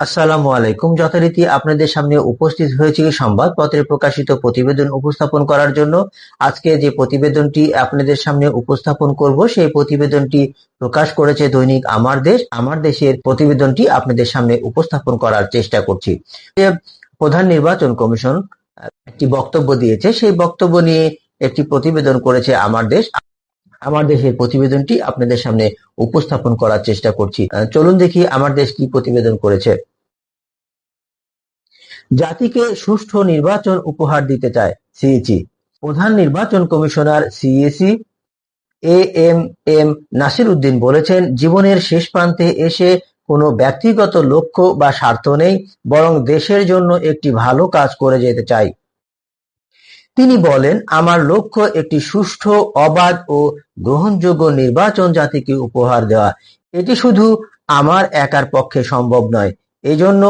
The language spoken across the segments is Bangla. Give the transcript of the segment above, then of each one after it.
আসসালামু আলাইকুম। যথারীতি আপনাদের সামনে উপস্থিত হয়েছে সংবাদপত্রে প্রকাশিত প্রতিবেদন উপস্থাপন করার জন্য আজকে যে প্রতিবেদনটি আপনাদের সামনে উপস্থাপন করব, সেই প্রতিবেদনটি প্রকাশ করেছে দৈনিক আমার দেশ। আমার দেশের প্রতিবেদনটি আপনাদের সামনে উপস্থাপন করার চেষ্টা করছি। প্রধান নির্বাচন কমিশন একটি বক্তব্য দিয়েছে। সেই বক্তব্য নিয়ে একটি প্রতিবেদন করেছে আমার দেশ। আমার দেশের প্রতিবেদনটি আপনাদের সামনে উপস্থাপন করার চেষ্টা করছি। চলুন দেখি আমার দেশ কি প্রতিবেদন করেছে। জাতিকে সুষ্ঠু নির্বাচন উপহার দিতে চায় সিইসি প্রধান নির্বাচন commissioner CEC A M M Nasir Uddin বলেছেন, জীবনের শেষ প্রান্তে এসে কোনো ব্যক্তিগত লক্ষ্য বা স্বার্থ নেই, বরং দেশের জন্য একটি ভালো কাজ করে যেতে চাই। তিনি বলেন, আমার লক্ষ্য একটি সুষ্ঠু, অবাধ ও গ্রহণযোগ্য নির্বাচন জাতিকে উপহার দেওয়া। এটি শুধু আমার একার পক্ষে সম্ভব নয়। এজন্য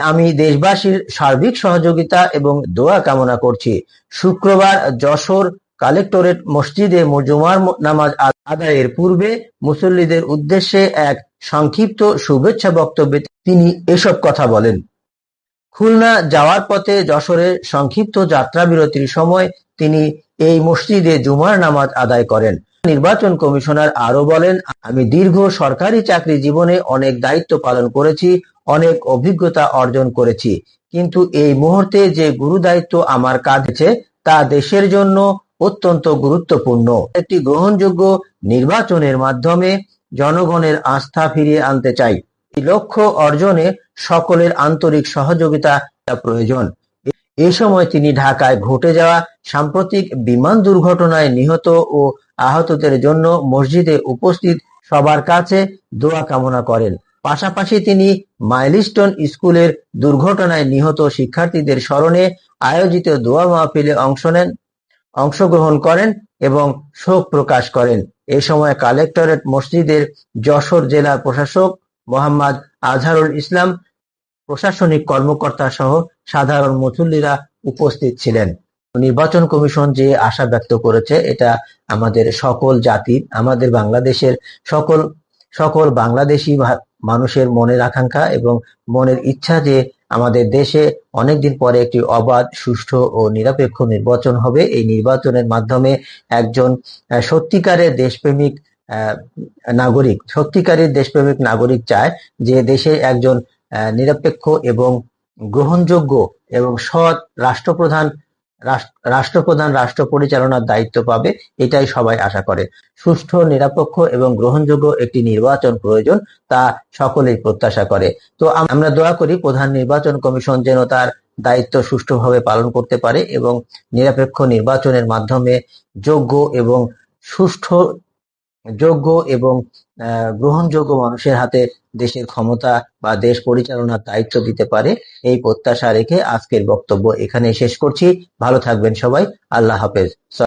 আমি দেশবাসীর সার্বিক সহযোগিতা এবং দোয়া কামনা করছি। শুক্রবার যশোর কালেক্টরেট মসজিদে জুমার নামাজ আদায়ের পূর্বে মুসল্লিদের উদ্দেশ্যে এক সংক্ষিপ্ত শুভেচ্ছা বক্তব্যে তিনি এসব কথা বলেন। খুলনা যাওয়ার পথে যশোরে সংক্ষিপ্ত যাত্রাবিরতির সময় তিনি এই মসজিদে জুমার নামাজ আদায় করেন। নির্বাচন কমিশনার আরও বলেন, আমি দীর্ঘ সরকারি চাকরি জীবনে অনেক দায়িত্ব পালন করেছি, অনেক অভিজ্ঞতা অর্জন করেছি। কিন্তু এই মুহূর্তে যে গুরু দায়িত্ব আমার কাঁধেছে তা দেশের জন্য অত্যন্ত গুরুত্বপূর্ণ। একটি গ্রহণযোগ্য নির্বাচনের মাধ্যমে জনগণের আস্থা ফিরিয়ে আনতে চাই। লক্ষ্য অর্জনে সকলের আন্তরিক সহযোগিতা প্রয়োজন। এ সময় তিনি ঢাকায় ঘটে যাওয়া সাম্প্রতিক বিমান দুর্ঘটনায় নিহত ও আহতদের জন্য মসজিদে উপস্থিত সবার কাছে দোয়া কামনা করেন। পাশাপাশি তিনি মাইলস্টোন স্কুলের দুর্ঘটনায় নিহত শিক্ষার্থীদের স্মরণে আয়োজিত দোয়া মাহফিলে অংশ নেন, অংশগ্রহণ করেন এবং শোক প্রকাশ করেন। এ সময় কালেক্টরেট মসজিদের যশোর জেলার প্রশাসক মোহাম্মদ আজহারুল ইসলাম প্রশাসনিক কর্মকর্তা সহ সাধারণ মুসল্লিরা উপস্থিত ছিলেন। নির্বাচন কমিশন যে আশা ব্যক্ত করেছে, এটা আমাদের সকল জাতির আমাদের বাংলাদেশের সকল সকল বাংলাদেশি মানুষের মনের আকাঙ্ক্ষা এবং মনের ইচ্ছা যে আমাদের দেশে অনেকদিন পরে একটি অবাধ, সুষ্ঠু ও নিরপেক্ষ নির্বাচন হবে। এই নির্বাচনের মাধ্যমে একজন সত্যিকারের দেশপ্রেমিক নাগরিক সত্যিকারের দেশপ্রেমিক নাগরিক চায় যে দেশে একজন নিরপেক্ষ এবং গ্রহণযোগ্য এবং সৎ রাষ্ট্রপ্রধান রাষ্ট্রপ্রধান, রাষ্ট্র পরিচালনার দায়িত্ব পাবে, এটাই সবাই আশা করে। সুষ্ঠু, নিরপেক্ষ এবং গ্রহণযোগ্য একটি নির্বাচন প্রয়োজন, তা সকলেই প্রত্যাশা করে। তো আমরা দোয়া করি প্রধান নির্বাচন কমিশন যেন তার দায়িত্ব সুষ্ঠুভাবে পালন করতে পারে এবং নিরপেক্ষ নির্বাচনের মাধ্যমে যোগ্য এবং সুষ্ঠু যোগ্য এবং গ্রহণযোগ্য মানুষের হাতে দেশের ক্ষমতা বা দেশ পরিচালনার দায়িত্ব দিতে পারে, এই প্রত্যাশা রেখে আজকের বক্তব্য এখানে শেষ করছি। ভালো থাকবেন সবাই। আল্লাহ হাফেজ।